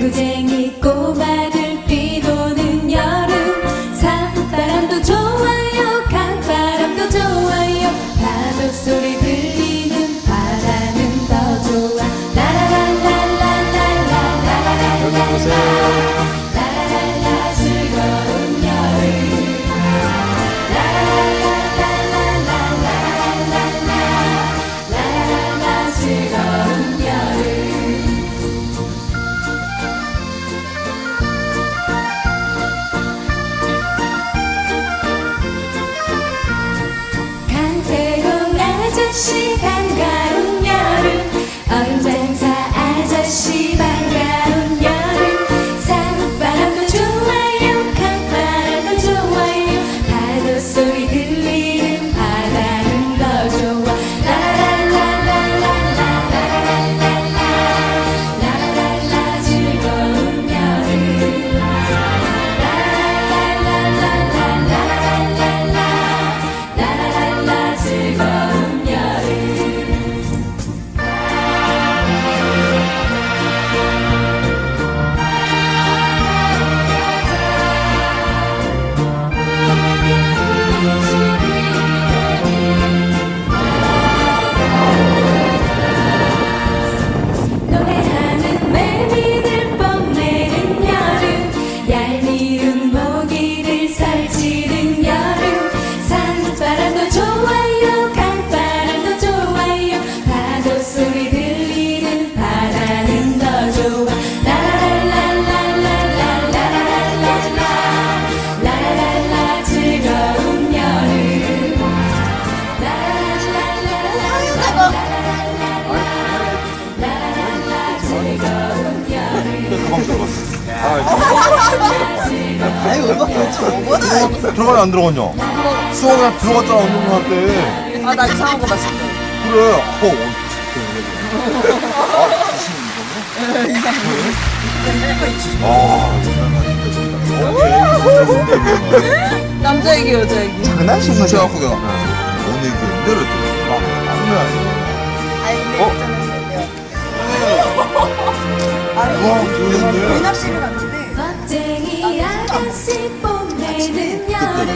개구쟁이 꼬마들 뛰노는 여름. 산바람도 좋아요 강바람도 좋아요. 파도 소리 들리는 바다는 더 좋아. 라라라라라라라라라라라 라라라라 들어가면 들어갔어. 아니 음악 교체 뭐거든 들어가냐 안 들어갔냐? 수원이랑 들어갔잖아 운동할 때. 아나 이상한 거 봤어 그래. 어, 어. 어, 어. 아, 아 남자 얘기 여자 얘기 장난친 거죠? 그냥 오늘 그 흔들어 들어. 아, 장난 아니야. 아니 근데 어? 80일 같은데 멋쟁이 아가씨 뽐내는 여름.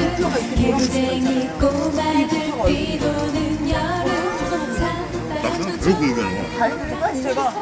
개구쟁이 꼬마들 비도는 여름. 제가